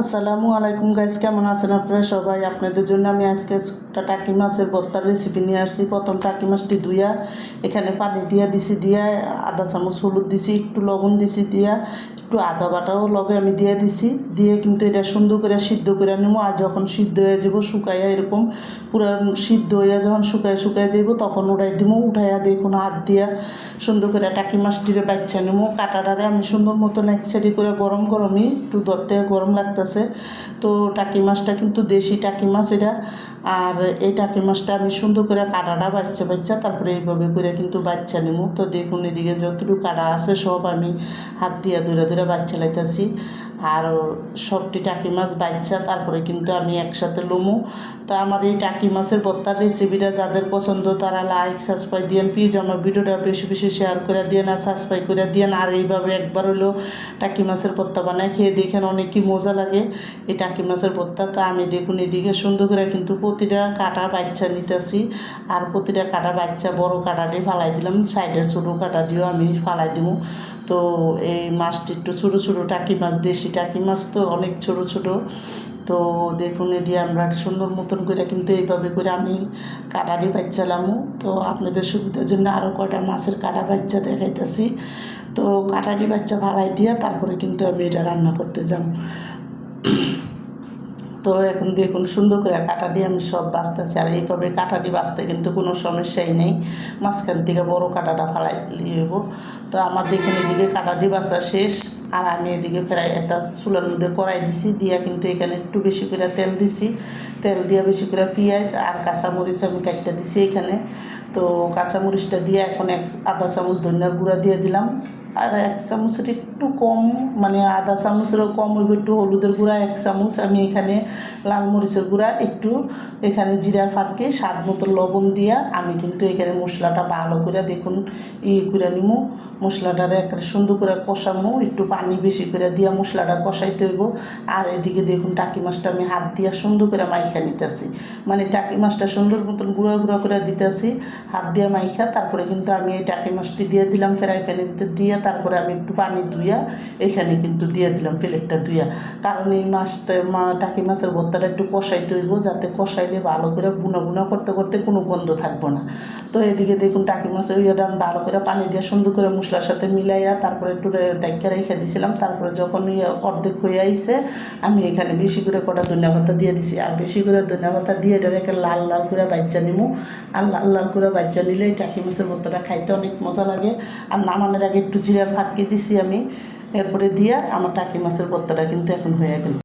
আসসালামু আলাইকুম গাইস কেমন আছেন আপনারা সবাই? আপনাদের জন্য আমি আজকে একটা টাকি মাছের ভর্তার রেসিপি নিয়ে আসছি। প্রথম টাকি মাছটি ধুইয়া এখানে পানি দিয়া দিছি, দিয়া আধা চামচ হলুদ দিছি, একটু লবণ দিছি দিয়া, একটু আদা বাটাও লগে আমি দিয়ে দিছি। দিয়ে কিন্তু এটা সুন্দর করে সিদ্ধ করে নেব আর যখন সিদ্ধ হয়ে যাব, শুকাইয়া এরকম পুরো সিদ্ধ হইয়া যখন শুকায় শুকায় যাব তখন উঠাই দিব উঠাইয়া দেখুন হাত দিয়া সুন্দর করে টাকি মাছটিরে বাচ্চা নেব কাটাটারে আমি সুন্দর মতন এক করে গরম গরমই একটু ধরতে গরম লাগতেছে তো টাকি মাছটা কিন্তু দেশি টাকি মাছ এটা। আর এই টাকি মাছটা আমি সুন্দর করে কাটাটা বাচ্চা বাচ্চা তারপরে এইভাবে করে কিন্তু বাচ্চা নেব তো দেখুন এদিকে যতটুকু কাটা আছে সব আমি হাত দিয়ে দূরে দূরে বাচ্চা লাইতেছি। আর সবটি টাকি মাছ বাচ্চা তারপরে কিন্তু আমি একসাথে লমু। তা আমার এই টাকি মাছের ভর্তার রেসিপিটা যাদের পছন্দ, তারা লাইক সাবস্ক্রাইব দিয়েন। প্লিজ আমার ভিডিওটা বেশি বেশি শেয়ার করে দিয়েন আর সাবস্ক্রাইব করে দিয়েন। আর এইভাবে একবার হলেও টাকি মাছের ভর্তা বানায় খেয়ে দেখেন অনেকই মজা লাগে এই টাকি মাছের ভর্তা তো আমি দেখুন এদিকে সুন্দর করে কিন্তু প্রতিটা কাটা বাচ্চা নিতেছি। আর প্রতিটা কাটা বাচ্চা বড় কাটাটি ফালাই দিলাম। সাইডের ছোটো কাটাটিও আমি ফালাই দিব। তো এই মাছটি একটু ছোটো ছোটো টাকি মাছ দেশি টাকি মাছ তো অনেক ছোট ছোট। তো দেখুন, এটি আমরা সুন্দর মতন করে কিন্তু এইভাবে করে আমি কাটারি বাচ্চালামও তো আপনাদের সুবিধার জন্য আরও কয়টা মাছের কাটা বাচ্চা দেখাইতেছি। তো কাটারি বাচ্চা ভালাই দিয়ে তারপরে কিন্তু আমি এটা রান্না করতে যাব তো এখন দেখুন সুন্দর করে কাটাটি আমি সব বাঁচতেছি। আর এইভাবে কাটাটি বাঁচতে কিন্তু কোনো সমস্যাই নেই। মাঝখান থেকে বড় কাটাটা ফালাই লিয়েব। তো আমার দেখুন এদিকে কাটাটি বাঁচা শেষ। আর আমি এদিকে প্রায় একটা চুলার মধ্যে কড়াই দিছি। দিয়া কিন্তু এখানে একটু বেশি করে তেল দিছি। তেল দিয়ে বেশি করে পেঁয়াজ আর কাঁচামরিচ আমি কাটটা দিছি এখানে। তো কাঁচামরিচটা দিয়ে এখন এক আধা চামচ ধনিয়ার গুঁড়া দিয়ে দিলাম। আর এক চামচের একটু কম মানে আধা চামচেরও কম হইব, একটু হলুদের গুঁড়া, এক চামচ আমি এখানে লাল মরিচের গুঁড়া, একটু এখানে জিরার ফাঁকে, স্বাদ মতো লবণ দিয়া আমি কিন্তু এখানে মশলাটা ভালো করে দেখুন, ই করে নিমু। মশলাটারে একটা সুন্দর করে কষামো, একটু পানি বেশি করে দিয়া মশলাটা কষাইতে হইব। আর এদিকে দেখুন টাকি মাছটা আমি হাত দিয়া সুন্দর করে মাইখা নিতেছি। মানে টাকি মাছটা সুন্দর মতন গুঁড়া গুঁড়া করে দিতেছি, হাত দিয়ে মাইখা, তারপরে কিন্তু আমি এই টাকি মাছটি দিয়ে দিলাম ফ্রাই প্যানের দিয়ে তারপরে আমি একটু পানি ধুইয়া এখানে কিন্তু দিয়ে দিলাম প্লেটটা ধুইয়া। কারণ এই মাছটা, মা, টাকি মাছের ভর্তাটা একটু কষাইতে হইব, যাতে কষাইলে ভালো করে বুনা বুনা করতে করতে কোনো গন্ধ থাকব না। তো এদিকে দেখুন টাকি মাছের ইয়েটা আমি ভালো করে পানি দিয়ে সুন্দর করে মশলার সাথে মিলাইয়া তারপরে একটু ডাইকা রেখে দিছিলাম। তারপরে যখন ইয়ে অর্ধেক হয়ে আইছে, আমি এখানে বেশি করে কটা ধনিয়া দিয়ে দিছি। আর বেশি করে ধনিয়া পাতা দিয়ে এটা রেখে লাল লাল করে বাচ্চা নিমু। আর লাল লাল করে বাচ্চা নিলে টাকি মাছের ভর্তাটা খাইতে অনেক মজা লাগে। আর নামানোর আগে একটু জিরার ফাঁকি দিছি আমি। এরপরে দিয়া আমার টাকি মাছের ভর্তাটা কিন্তু এখন হয়ে গেল।